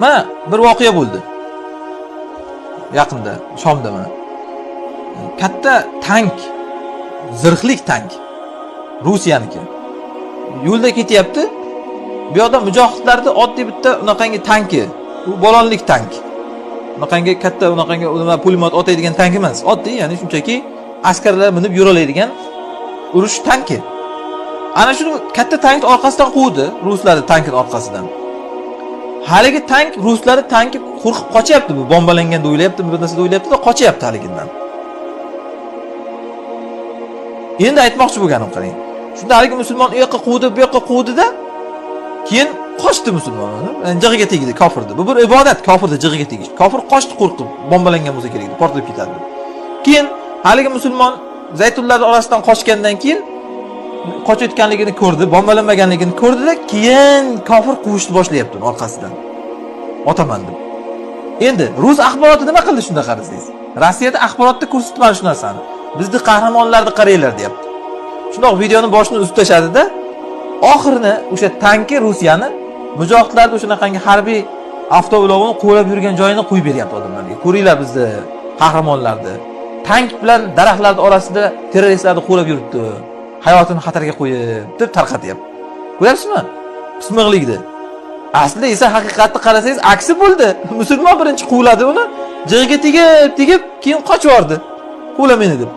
mana bir voqea bo'ldi. Yaqinda shomda mana. Katta tank zirhlik tank. Rusiyaniki. Yo'lda ketyapti. Bu yoqda mujohidlarni oddiy bitta unaqangi tanki u bolonlik tank. Unaqangi katta unaqangi nima pulemyot otadigan tank emas. Oddiy ya'ni shunchaki askarlar minib yuraoladigan urush tanki. Ana shuni katta tankni orqasidan quvdi ruslarni tankini orqasidan. Haligi tank ruslarni tanki qo'rqib qochyapti bu bombalanganda o'ylayapti bir narsa deb o'ylayaptida qochyapti haligidan. Endi aytmoqchi bo'lganim qarang shunda haligi musulmon u yoqqa quvdi bu yoqqa quvdida keyin qochdi musulmon jig'iga tegdi kofirni bu bir ibodat kofirni jig'iga tegish. Kofir qochdi qo'rqib bombalangan bo'lsa kerak deb portlab ketadi. Keyin haligi musulmon zaytunlar orasidan qochgandan keyin qochayotganligini ko'rdi bombalanmaganligini ko'rdida keyin kofir quvishni boshlayapti uni orqasidan. Otaman deb. Endi rus axboroti nima qildi shunda qarasangiz rossiyada axborotda ko'rsatmadi shu narsani. Bizni qahramonlarni qaranglar deyapti. Shundoq videoni boshini uzib tashladida oxirini o'sha tanki rusiyani mujohidlarni o'shanaqangi harbiy avtoulovini quvlab yurgan joyini qo'yib beryapti odamlarga. Ko'ringlar bizni qahramonlarni. Tank bilan daraxtlarni orasida terroristlarni quvlab yuribdi. Hayotini xatarga qo'yib deb tarqatyapti. Ko'ryapsizmi? Pismiqlikni. Aslida esa haqiqatni qarasangiz aksi bo'ldi. Musulmon birinchi quvladi uni jig'iga tegib tegib keyin qochib yubordi. Quvla meni deb.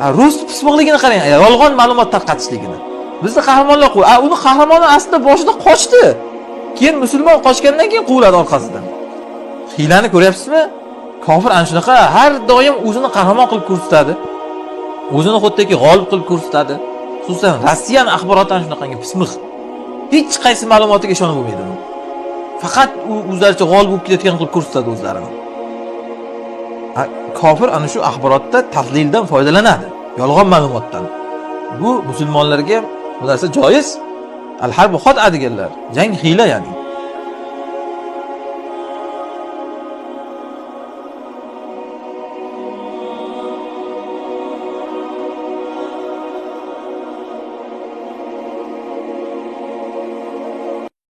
Ha, rus pismiqligini qarang yolg'on ma'lumot tarqatishligini. Bizni qahramonlar qu- a, uni qahramoni aslida boshida qochdi. Keyin musulmon qochgandan keyin quvladi orqasidan. Hiylani ko'ryapsizmi? Kofir ana shunaqa har doim o'zini qahramon qilib ko'rsatadi. O'zini xuddiki g'olib qilib ko'rsatadi. Xususan rossiyani axboroti ana shunaqangi pismiq. Hech qaysi ma'lumotiga ishonib bo'lmaydi uni faqat u o'zlaricha g'olib bo'lib kelayotgan qilib ko'rsatadi o'zlarini. Kofir ana shu axborotda tahlildan foydalanadi yolg'on ma'lumotdan. Bu musulmonlarga bu narsa joiz al harbu xot deganlar jang hiyla ya'ni.